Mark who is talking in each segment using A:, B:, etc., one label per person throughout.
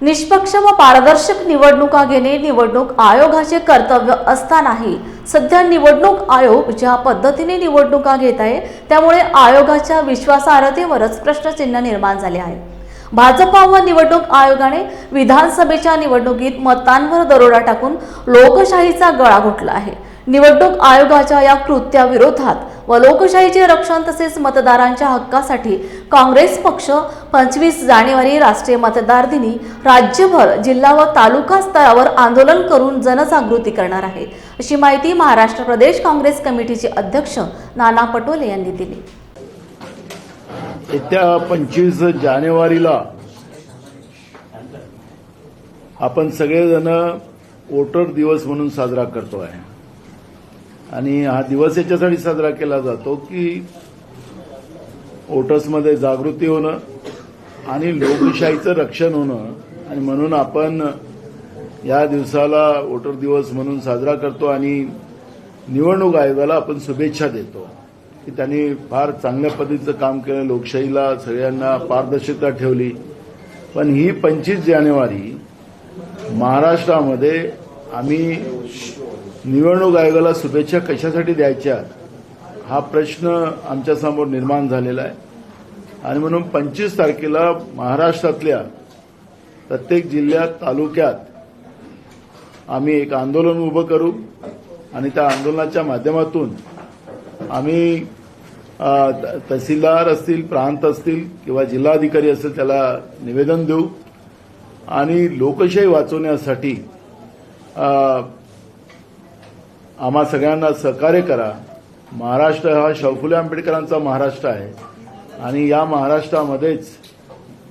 A: निष्पक्ष व पारदर्शक निवडणुका घेणे निवडणूक आयोगाचे कर्तव्य असतानाही सध्या निवडणूक आयोग ज्या पद्धतीने निवडणुका घेत आहे त्यामुळे आयोगाच्या विश्वासार्हतेवरच प्रश्नचिन्ह निर्माण झाले आहे. भाजपा व निवडणूक आयोगाने विधानसभेच्या निवडणुकीत मतांवर दरोडा टाकून लोकशाहीचा गळा घोटला आहे. निवडणूक आयोगाच्या या कृत्याविरोधात व लोकशाहीचे रक्षण तसेच मतदारांच्या हक्कासाठी काँग्रेस पक्ष पंचवीस जानेवारी राष्ट्रीय मतदार दिनी राज्यभर जिल्हा व तालुका स्तरावर आंदोलन करून जनजागृती करणार आहे अशी माहिती महाराष्ट्र प्रदेश काँग्रेस कमिटीचे अध्यक्ष नाना पटोले यांनी दिली.
B: येत्या पंचवीस जानेवारीला आपण सगळेजण वोटर दिवस म्हणून साजरा करतो आहे आणि हा दिवस याच्यासाठी साजरा केला जातो की वोटर्समध्ये जागृती होणं आणि लोकशाहीचं रक्षण होणं. आणि म्हणून आपण या दिवसाला वोटर दिवस म्हणून साजरा करतो आणि निवडणूक आयोगाला आपण शुभेच्छा देतो की त्यांनी फार चांगल्या पद्धतीचं काम केलं लोकशाहीला सगळ्यांना पारदर्शकता ठेवली. पण ही पंचवीस जानेवारी महाराष्ट्रामध्ये आम्ही निवडणूक आयोगाला शुभेच्छा कशासाठी द्यायच्या हा प्रश्न आमच्यासमोर निर्माण झालेला आहे. आणि म्हणून पंचवीस तारखेला महाराष्ट्रातल्या प्रत्येक जिल्ह्यात तालुक्यात आम्ही एक आंदोलन उभं करू आणि त्या आंदोलनाच्या माध्यमातून आम्ही त- तहसीलदार असतील प्रांत असतील किंवा जिल्हाधिकारी असतील त्याला निवेदन देऊ. आणि लोकशाही वाचवण्यासाठी आम्हा सगळ्यांना सहकार्य करा. महाराष्ट्र हा शौफुले आंबेडकरांचा महाराष्ट्र आहे. आणि या महाराष्ट्रामध्येच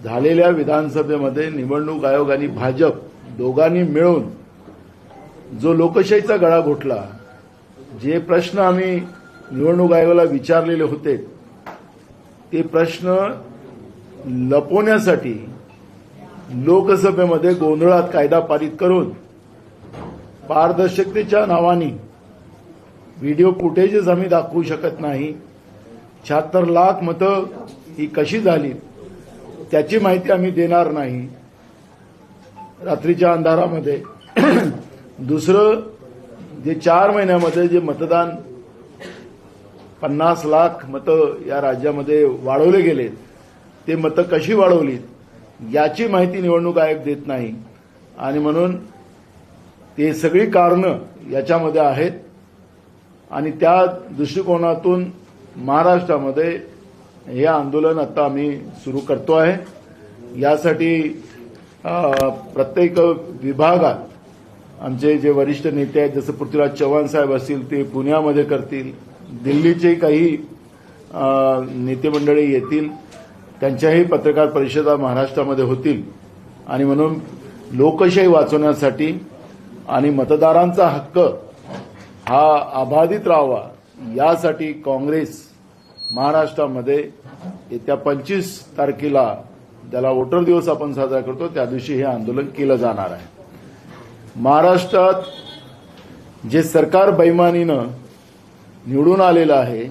B: झालेल्या विधानसभेमध्ये निवडणूक आयोग आणि भाजप दोघांनी मिळून जो लोकशाहीचा गळा घोटला जे प्रश्न आम्ही निवडणूक आयोगाला विचारलेले होते ते प्रश्न लपवण्यासाठी लोकसभेमध्ये गोंधळात कायदा पारित करून पारदर्शकतेच्या नावाने व्हिडिओ फुटेजेस आम्ही दाखवू शकत नाही. शहात्तर लाख मतं ही कशी झाली त्याची माहिती आम्ही देणार नाही. रात्रीच्या अंधारामध्ये. दुसरं जे चार महिन्यामध्ये जे मतदान पन्नास लाख मतं या राज्यामध्ये वाढवले गेलेत ते मतं कशी वाढवलीत याची माहिती निवडणूक आयोग देत नाही. आणि म्हणून ते सगळी कारणं याच्यामध्ये आहेत. आणि त्या दृष्टिकोनातून महाराष्ट्रामध्ये हे आंदोलन आता आम्ही सुरू करतो आहे. यासाठी प्रत्येक विभागात आमचे जे वरिष्ठ नेते आहेत जसं पृथ्वीराज चव्हाण साहेब असतील ते पुण्यामध्ये करतील दिल्लीचे काही नेतेमंडळी नेते मंडळी येतील त्यांच्याही पत्रकार परिषदा महाराष्ट्रामध्ये होतील. आणि म्हणून लोकशाही वाचवण्यासाठी आणि मतदारांचा हक्क हा अबाधित राहावा यासाठी काँग्रेस महाराष्ट्रामध्ये येत्या पंचवीस तारखेला त्याला वोटर दिवस आपण साजरा करतो. त्या दिवशी हे आंदोलन केलं जाणार आहे. महाराष्ट्रात जे सरकार बैमानीनं निवडून आलेलं आहे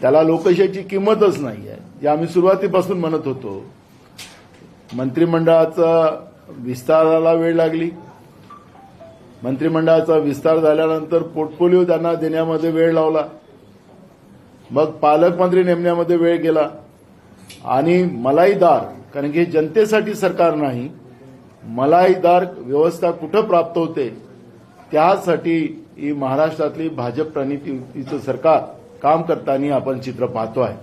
B: त्याला लोकशाहीची किंमतच नाही आहे. जे आम्ही सुरुवातीपासून म्हणत होतो. मंत्रिमंडळाचा विस्ताराला वेळ लागली. मंत्रिमंडळाचा विस्तार झाल्यानंतर पोर्टफोलिओ त्यांना देण्यामध्ये वेळ लावला. मग पालकमंत्री नेमण्यामध्ये वेळ गेला. आणि मलाईदार कारण की जनतेसाठी सरकार नाही मलाईदार व्यवस्था कुठं प्राप्त होते त्यासाठी ही महाराष्ट्रातली भाजप प्रणितीचं सरकार काम करताना आपण चित्र पाहतो आहे